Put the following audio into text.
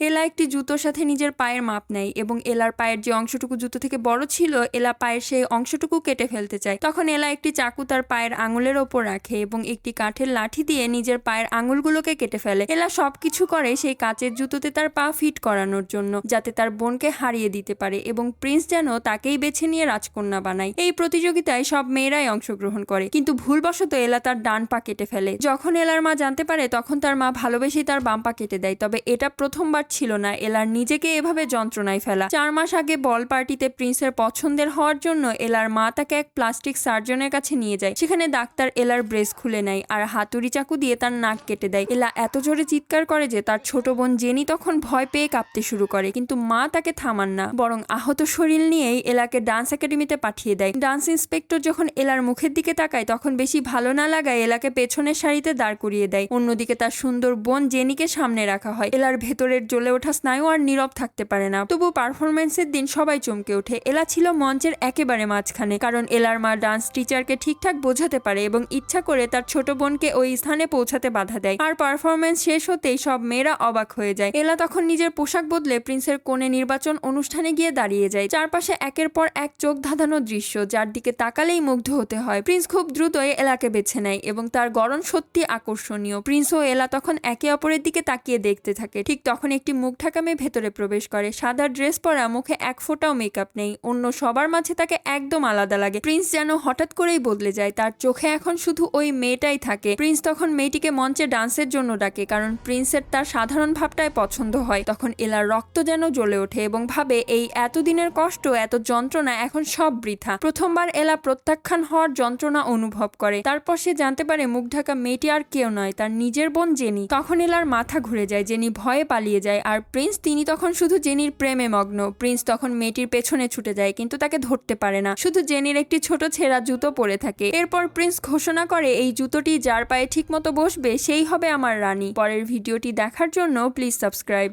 এলা একটি জুতোর সাথে নিজের পায়ের মাপ নেয় এবং এলার পায়ের যে অংশটুকু জুতো থেকে বড় ছিল, এলা পায়ের সেই অংশটুকু কেটে ফেলতে চায়। তখন এলা একটি চাকু তার পায়ের আঙুলের ওপর রাখে এবং একটি কাঠের লাঠি দিয়ে নিজের পায়ের আঙুলগুলোকে কেটে ফেলে। এলা সবকিছু করে সেই কাচের জুতোতে তার পা ফিট করানোর জন্য, যাতে তার বোনকে হারিয়ে দিতে পারে এবং প্রিন্স যেন তাকেই বেছে নিয়ে রাজকন্যা বানায়। এই প্রতিযোগিতায় সব মেয়েরাই অংশগ্রহণ করে, কিন্তু ভুলবশত এলা তার ডান পা কেটে ফেলে। যখন এলার মা জানতে পারে, তখন তার মা ভালোবেসেই তার বাম পা কেটে দেয়, তবে এটা প্রথমবার ছিল না। এলার নিজেকে এভাবে যন্ত্রণায় ফেলা। চার মাস আগে বল পার্টিতে প্রিন্সের পছন্দের হওয়ার জন্য এলার মা তাকে এক প্লাস্টিক সার্জনের কাছে নিয়ে যায়। সেখানে ডাক্তার এলার ব্রেস খুলে নেয় আর হাতুড়ি চাকু দিয়ে তার নাক কেটে দেয়। এলা এত জোরে চিৎকার করে যে তার ছোট বোন জেনি তখন ভয় পেয়ে কাঁপতে শুরু করে। কিন্তু মা তাকে থামান না, বরং আহত শরীর নিয়েই এলাকে ডান্স একাডেমিতে পাঠিয়ে দেয়। ডান্স ইন্সপেক্টর যখন এলার মুখের দিকে তাকায়, তখন বেশি ভালো না লাগায় এলাকে পেছনের সারিতে দাঁড় করিয়ে দেয়। অন্যদিকে তার সুন্দর বোন জেনিকে সামনে রাখা হয়। এলার ভেতরের জ্বলে ওঠা স্নায়ু আর নীরব থাকতে পারে না। তবু পারফরমেন্সের দিন সবাই চমকে ওঠে। এলা ছিল মঞ্চের একেবারে মাঝখানে, কারণ এলার মা ডান্স টিচারকে ঠিকঠাক বোঝাতে পারে এবং ইচ্ছা করে তার ছোট বোনকে ওই স্থানে পৌঁছাতে বাধা দেয়। আর পারফরমেন্স শেষ হতেই সব মেয়েরা অবাক হয়ে যায়। এলা তখন নিজের পোশাক বদলে প্রিন্সের কোণে নির্বাচন অনুষ্ঠানে গিয়ে দাঁড়িয়ে যায়। চারপাশে একের পর এক চোখ ধাঁধানো দৃশ্য, যার দিকে তাকালেই মুগ্ধ হতে হয়। প্রিন্স খুব দ্রুতই এলাকে বেছে নেয় এবং তার গড়ন সত্যি আকর্ষণীয়। প্রিন্স ও এলা তখন একে অপরের দিকে তাকিয়ে দেখতে থাকে। ঠিক তখন একটি মুখ ঢাকা মেয়ে ভেতরে প্রবেশ করে। সাদা ড্রেস পরা মুখে এক ফোঁটাও মেকআপ নেই। অন্য সবার মাঝে তাকে একদম আলাদা লাগে। প্রিন্স যেন হঠাৎ করেই বদলে যায়। তার চোখে এখন শুধু ওই মেয়েটাই থাকে। প্রিন্স তখন মেয়েটিকে মঞ্চে ডান্সের জন্য ডাকে, কারণ প্রিন্সের তার সাধারণ ভাবটাই পছন্দ হয়। তখন এলার রক্ত যেন জ্বলে ওঠে এবং ভাবে, এই এতদিনের কষ্ট, এত যন্ত্রণা, এখন সব বৃথা। প্রথমবার এলা প্রত্যাখ্যান হওয়ার যন্ত্রণা অনুভব করে। তারপর সে জানতে পারে মুখ ঢাকা মেয়েটি আর কেউ নয়, তার নিজের বোন জেনি। তখন এলার মাথা ঘুরে যায়, জেনি ভয়ে পালিয়ে যায়। আর প্রিন্স, তিনি তখন শুধু জেনির প্রেমে মগ্ন। প্রিন্স তখন মেয়েটির পেছনে ছুটে যায়, কিন্তু তাকে ধরতে পারে না। শুধু জেনির একটি ছোট ছেঁড়া জুতো পরে থাকে। এরপর প্রিন্স ঘোষণা করে, এই জুতোটি যার পায়ে ঠিকমতো বসবে, সেই হবে আমার রানী। পরের ভিডিওটি দেখার জন্য প্লিজ সাবস্ক্রাইব।